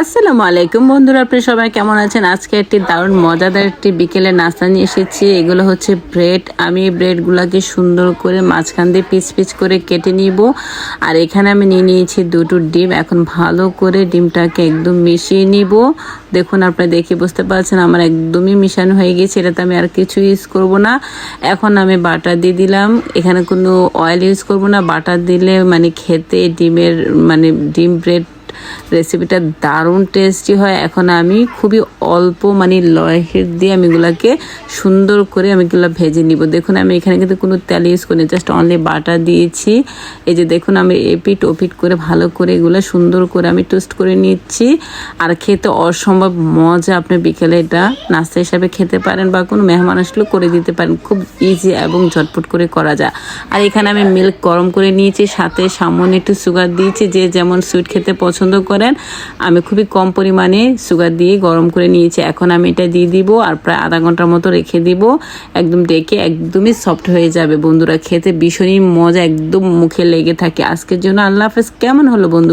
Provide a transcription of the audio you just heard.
আসসালামু আলাইকুম বন্ধুরা, আপনি সবাই কেমন আছেন? আজকে একটি দারুণ মজাদার একটি বিকেলে নাস্তা নিয়ে এসেছি। এগুলো হচ্ছে ব্রেড। আমি ব্রেডগুলোকে সুন্দর করে মাঝখান দিয়ে পিচ পিচ করে কেটে নিব। আর এখানে আমি নিয়ে নিয়েছি দুটো ডিম। এখন ভালো করে ডিমটাকে একদম মিশিয়ে নিব। দেখুন আপনি দেখে বুঝতে পারছেন আমার একদমই মিশানো হয়ে গেছে। এটাতে আমি আর কিছু ইউজ করব না। এখন আমি বাটার দিয়ে দিলাম। এখানে কোনো অয়েল ইউজ করব না। বাটার দিলে মানে খেতে ডিমের মানে ডিম ব্রেড রেসিপিটা দারুণ টেস্টি হয়। এখন আমি খুবই অল্প মানে লহের দিয়ে আমি এগুলাকে সুন্দর করে আমি এগুলো ভেজে নিব। দেখুন, আমি এখানে কিন্তু কোনো তেল ইউজ করিনি জাস্ট অনলি বাটার দিয়েছি। এই যে দেখুন, আমি এপিট ওপিট করে ভালো করে এগুলো সুন্দর করে আমি টোস্ট করে নিচ্ছি। আর খেতে অসম্ভব মজা আপনি বিকেলে এটা নাস্তা হিসাবে খেতে পারেন বা কোনো মেহমান আসলেও করে দিতে পারেন। খুব ইজি এবং ঝটপট করে করা যায়। আর এখানে আমি মিল্ক গরম করে নিয়েছি, সাথে সামান্য একটু সুগার দিয়েছি, যে যেমন সুইট খেতে পছন্দ করেন। আমি খুবই কম পরিমাণে সুগার দিয়ে গরম করে নিয়েছি। এখন আমি এটা দিয়ে দিব আর প্রায় আধা ঘণ্টার মতো রেখে দিব। একদম ডেকে একদমই সফট হয়ে যাবে। বন্ধুরা, খেতে ভীষণই মজা, একদম মুখে লেগে থাকে। আজকের জন্য আল্লাহ হাফেজ। কেমন হলো বন্ধু?